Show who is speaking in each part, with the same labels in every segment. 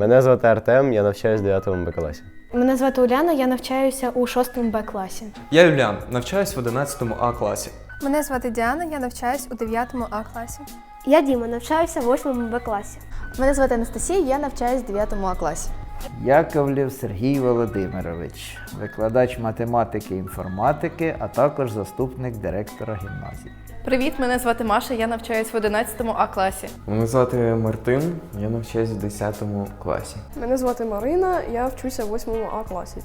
Speaker 1: Мене звати Артем, я навчаюсь в 9 Б класі.
Speaker 2: Мене звати Уляна, я навчаюся у 6 Б класі.
Speaker 3: Я Юліан, навчаюсь в 11 А класі.
Speaker 4: Мене звати Діана, я навчаюсь у 9 А класі.
Speaker 2: Я Діма, навчаюся в 8 Б класі.
Speaker 5: Мене звати Анастасія, я навчаюсь в 9 А класі.
Speaker 6: Яковлів Сергій Володимирович, викладач математики і інформатики, а також заступник директора гімназії.
Speaker 7: Привіт, мене звати Маша, я навчаюсь в 11 А класі.
Speaker 8: Мене звати Мартин, я навчаюсь в 10 класі.
Speaker 9: Мене звати Марина, я вчуся в 8 А класі.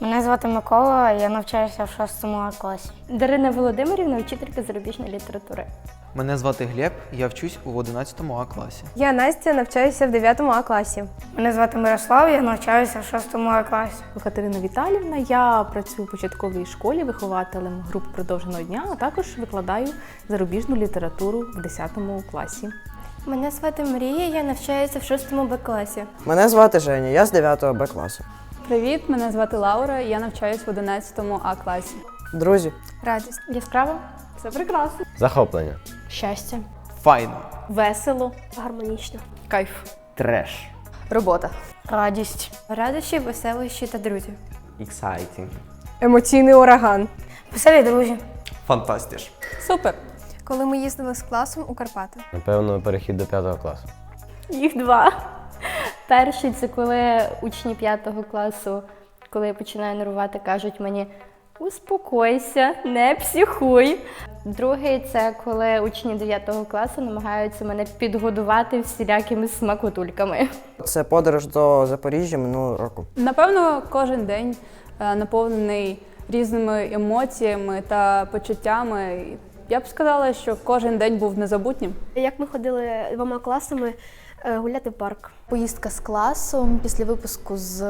Speaker 10: Мене звати Микола, я навчаюся в 6 А класі.
Speaker 2: Дарина Володимирівна, вчителька зарубіжної літератури.
Speaker 11: Мене звати Глеб, я вчусь у 11 А класі.
Speaker 4: Я Настя, навчаюся в 9 А класі.
Speaker 10: Мене звати Мирослав, я навчаюся в 6 А класі.
Speaker 12: Катерина Віталівна. Я працюю в початковій школі вихователем групи продовженого дня, а також викладаю зарубіжну літературу в 10 класі.
Speaker 2: Мене звати Марія, я навчаюся в 6 Б класі.
Speaker 11: Мене звати Женя, я з 9 Б класу.
Speaker 7: Привіт, мене звати Лаура, я навчаюсь в 11 А класі.
Speaker 11: Друзі,
Speaker 4: Радість.
Speaker 2: Яскраво,
Speaker 7: Це прекрасно.
Speaker 1: Захоплення.
Speaker 2: Щастя,
Speaker 11: файно.
Speaker 12: Весело,
Speaker 2: гармонічно.
Speaker 7: Кайф.
Speaker 6: Треш.
Speaker 5: Робота.
Speaker 10: Радість.
Speaker 2: Радощі, веселощі та друзі.
Speaker 8: Exciting.
Speaker 4: Емоційний ураган.
Speaker 10: Веселі друзі.
Speaker 3: Фантастіш.
Speaker 7: Супер.
Speaker 4: Коли ми їздили з класом у Карпати.
Speaker 1: Напевно, перехід до 5 класу.
Speaker 2: Їх два. Перший це коли учні 5 класу, коли я починаю нервувати, кажуть мені успокойся, не психуй. Другий це коли учні 9 класу намагаються мене підгодувати всілякими смакотульками.
Speaker 11: Це подорож до Запоріжжя минулого року.
Speaker 7: Напевно, кожен день е, наповнений різними емоціями та почуттями. Я б сказала, що кожен день був незабутнім.
Speaker 2: Як ми ходили двома класами гуляти в парк.
Speaker 5: Поїздка з класом після випуску з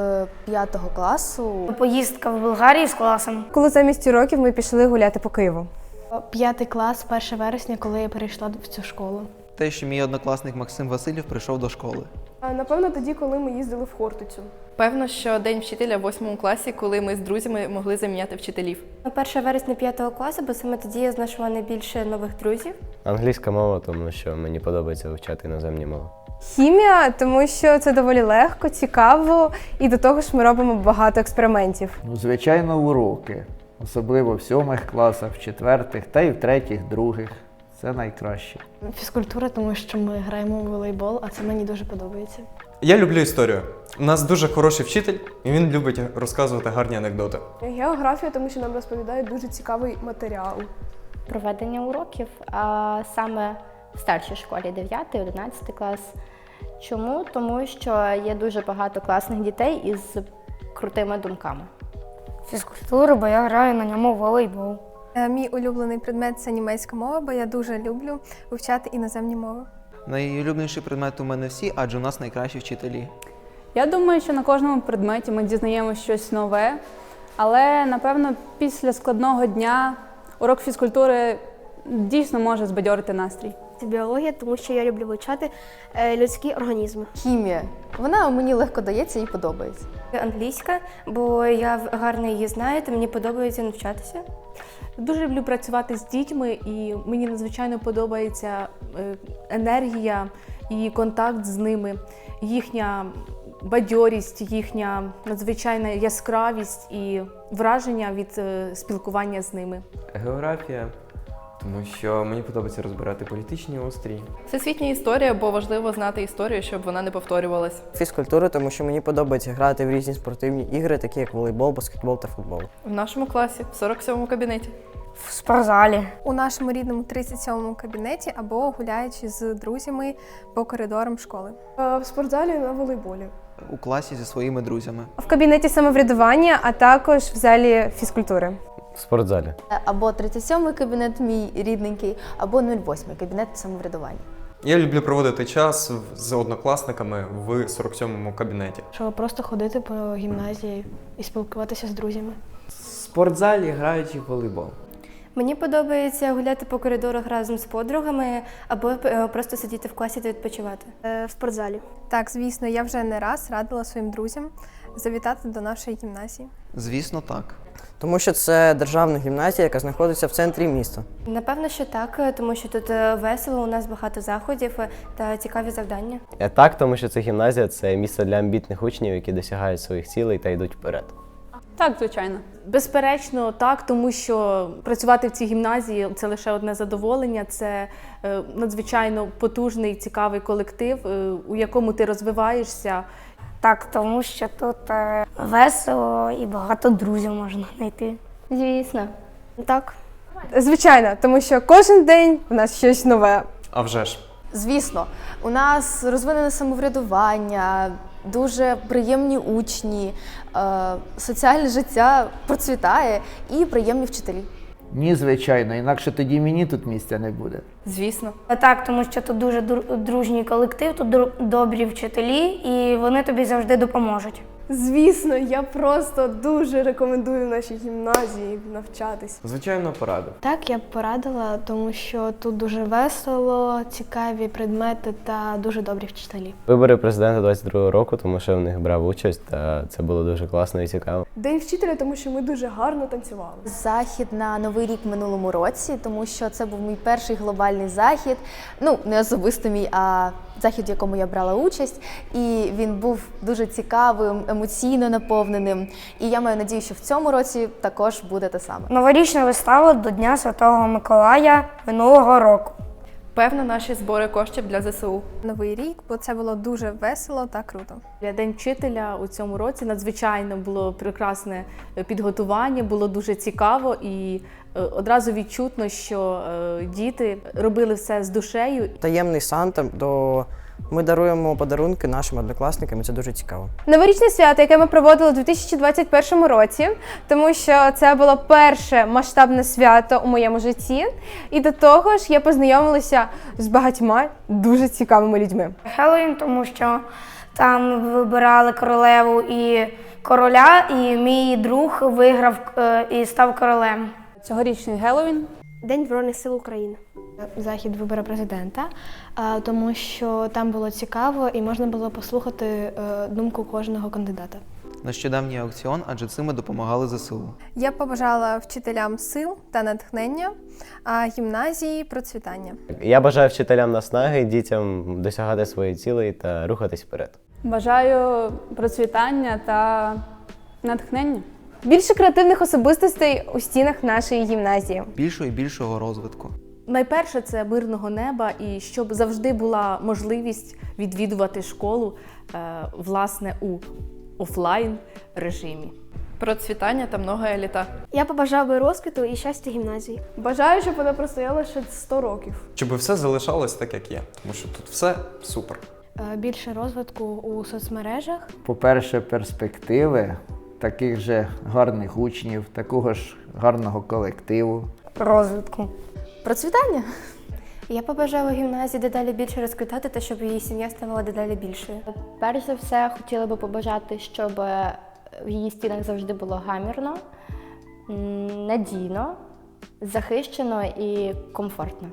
Speaker 5: 5 класу.
Speaker 10: Поїздка в Болгарії з класом.
Speaker 4: Коли замість уроків ми пішли гуляти по Києву.
Speaker 2: П'ятий клас, 1 вересня, коли я перейшла в цю школу.
Speaker 11: Те, що мій однокласник Максим Васильєв прийшов до школи.
Speaker 9: А, Напевно, тоді, коли ми їздили в Хортицю.
Speaker 7: Певно, що день вчителя в 8 класі, коли ми з друзями могли заміняти вчителів.
Speaker 2: На 1 вересня 5 класу, бо саме тоді я знайшла найбільше нових друзів.
Speaker 1: Англійська мова, тому що мені подобається вивчати іноземні мови.
Speaker 4: Хімія, тому що це доволі легко, цікаво, і до того ж ми робимо багато експериментів.
Speaker 6: Ну, звичайно, уроки. Особливо в сьомих класах, в четвертих та й в третіх, других. Це найкраще.
Speaker 2: Фізкультура, тому що ми граємо в волейбол, а це мені дуже подобається.
Speaker 3: Я люблю історію. У нас дуже хороший вчитель, і він любить розказувати гарні анекдоти.
Speaker 9: Географія, тому що нам розповідають дуже цікавий матеріал.
Speaker 2: Проведення уроків, а саме в старшій школі 9-11 клас. Чому? Тому що є дуже багато класних дітей із крутими думками.
Speaker 10: Фізкультура, бо я граю на ньому волейбол.
Speaker 4: Е, Мій улюблений предмет це німецька мова, бо я дуже люблю вивчати іноземні мови.
Speaker 11: Найулюбленіший предмет у мене всі, адже у нас найкращі вчителі.
Speaker 7: Я думаю, що на кожному предметі ми дізнаємося щось нове, але напевно після складного дня урок фізкультури дійсно може збадьорити настрій.
Speaker 2: Це біологія, тому що я люблю вивчати е, людські організми.
Speaker 5: Хімія. Вона мені легко дається і подобається.
Speaker 2: Англійська, бо я гарно її знаю, то мені подобається навчатися.
Speaker 12: Дуже люблю працювати з дітьми, і мені надзвичайно подобається е, енергія і контакт з ними, їхня бадьорість, їхня надзвичайна яскравість і враження від е, спілкування з ними.
Speaker 8: Географія, тому що мені подобається розбирати політичні устрій.
Speaker 7: Всесвітня історія, бо важливо знати історію, щоб вона не повторювалась.
Speaker 11: Фізкультура, тому що мені подобається грати в різні спортивні ігри, такі як волейбол, баскетбол та футбол.
Speaker 7: В нашому класі, в 47-му кабінеті.
Speaker 10: В спортзалі.
Speaker 4: У нашому рідному 37-му кабінеті або гуляючи з друзями по коридорам школи.
Speaker 9: В спортзалі на волейболі.
Speaker 11: У класі зі своїми друзями.
Speaker 4: В кабінеті самоврядування, а також в залі фізкультури.
Speaker 1: В спортзалі.
Speaker 5: Е, Або 37-й кабінет, мій рідненький, або 08-й кабінет самоврядування.
Speaker 3: Я люблю проводити час в- з однокласниками в 47-му кабінеті.
Speaker 2: Щоб просто ходити по гімназії і спілкуватися з друзями.
Speaker 8: В спортзалі граючи в волейбол.
Speaker 2: Мені подобається гуляти по коридорах разом з подругами або е, просто сидіти в класі та відпочивати. Е, В спортзалі.
Speaker 4: Так, звісно, я вже не раз радила своїм друзям завітати до нашої гімназії.
Speaker 11: Звісно, так. Тому що це державна гімназія, яка знаходиться в центрі міста.
Speaker 2: Напевно, що так, тому що тут е, весело, у нас багато заходів е, та цікаві завдання.
Speaker 1: Е, Так, тому що це гімназія це місце для амбітних учнів, які досягають своїх цілей та йдуть вперед.
Speaker 7: Так, звичайно.
Speaker 12: Безперечно, так, тому що працювати в цій гімназії це лише одне задоволення. Це надзвичайно потужний, цікавий колектив, у якому ти розвиваєшся.
Speaker 10: Так, тому що тут е, весело і багато друзів можна знайти.
Speaker 2: Звісно. Так.
Speaker 4: Звичайно, тому що кожен день в нас щось нове.
Speaker 3: А вже ж.
Speaker 5: Звісно, у нас розвинене самоврядування, дуже приємні учні, е, соціальне життя процвітає і приємні вчителі.
Speaker 6: Ні, звичайно, інакше тоді мені тут місця не буде.
Speaker 12: Звісно.
Speaker 10: Так, тому що тут дуже дру- дружній колектив, тут добрі вчителі, і вони тобі завжди допоможуть.
Speaker 9: Звісно, я просто дуже рекомендую в нашій гімназії навчатись.
Speaker 8: Звичайно, порадив.
Speaker 13: Так, я б порадила, тому що тут дуже весело, цікаві предмети та дуже добрі вчителі.
Speaker 1: Вибори президента 22-го року, тому що я в них брав участь, та це було дуже класно і цікаво.
Speaker 9: День вчителя, тому що ми дуже гарно танцювали.
Speaker 5: Захід на новий рік в минулому році, тому що це був мій перший глобальний захід. Ну, не особисто мій, а захід, в якому я брала участь. І він був дуже цікавим, емоційно наповненим. І я маю надію, що в цьому році також буде те саме.
Speaker 10: Новорічна вистава до Дня Святого Миколая минулого року.
Speaker 7: Певно, наші збори коштів для ЗСУ.
Speaker 4: Новий рік, бо це було дуже весело та круто.
Speaker 12: Для День вчителя у цьому році надзвичайно було прекрасне підготування, було дуже цікаво і е, одразу відчутно, що е, діти робили все з душею.
Speaker 11: Таємний Санта, до ми даруємо подарунки нашим однокласникам, і це дуже цікаво.
Speaker 4: Новорічне свято, яке ми проводили у 2021 році, тому що це було перше масштабне свято у моєму житті. І до того ж я познайомилася з багатьма дуже цікавими людьми.
Speaker 10: Хеллоуін, тому що там вибирали королеву і короля, і мій друг виграв е, і став королем.
Speaker 7: Цьогорічний Геловін
Speaker 9: День Збройних сил України.
Speaker 13: Захід вибору президента, тому що там було цікаво і можна було послухати е, думку кожного кандидата.
Speaker 3: Нещодавній аукціон, адже цим ми допомагали ЗСУ.
Speaker 4: Я побажала вчителям сил та натхнення, а гімназії процвітання.
Speaker 1: Я бажаю вчителям наснаги, дітям досягати своєї цілей та рухатись вперед.
Speaker 7: бажаю процвітання та натхнення.
Speaker 4: Більше креативних особистостей у стінах нашої гімназії.
Speaker 3: Більшого і більшого розвитку.
Speaker 12: Найперше це мирного неба, і щоб завжди була можливість відвідувати школу е, власне у офлайн режимі.
Speaker 7: Процвітання та много еліта.
Speaker 13: Я побажав би розквіту і щастя гімназії.
Speaker 9: Бажаю, щоб вона простояла ще 100 років.
Speaker 3: Щоб все залишалось так, як є. Тому що тут все супер.
Speaker 13: Е, Більше розвитку у соцмережах.
Speaker 6: По-перше, перспективи таких же гарних учнів, такого ж гарного колективу.
Speaker 10: Розвитку.
Speaker 5: Процвітання!
Speaker 2: Я побажала гімназії дедалі більше розквітати та щоб її сім'я ставала дедалі більшою. Перш за все, хотіла би побажати, щоб в її стінах завжди було гамірно, надійно, захищено і комфортно.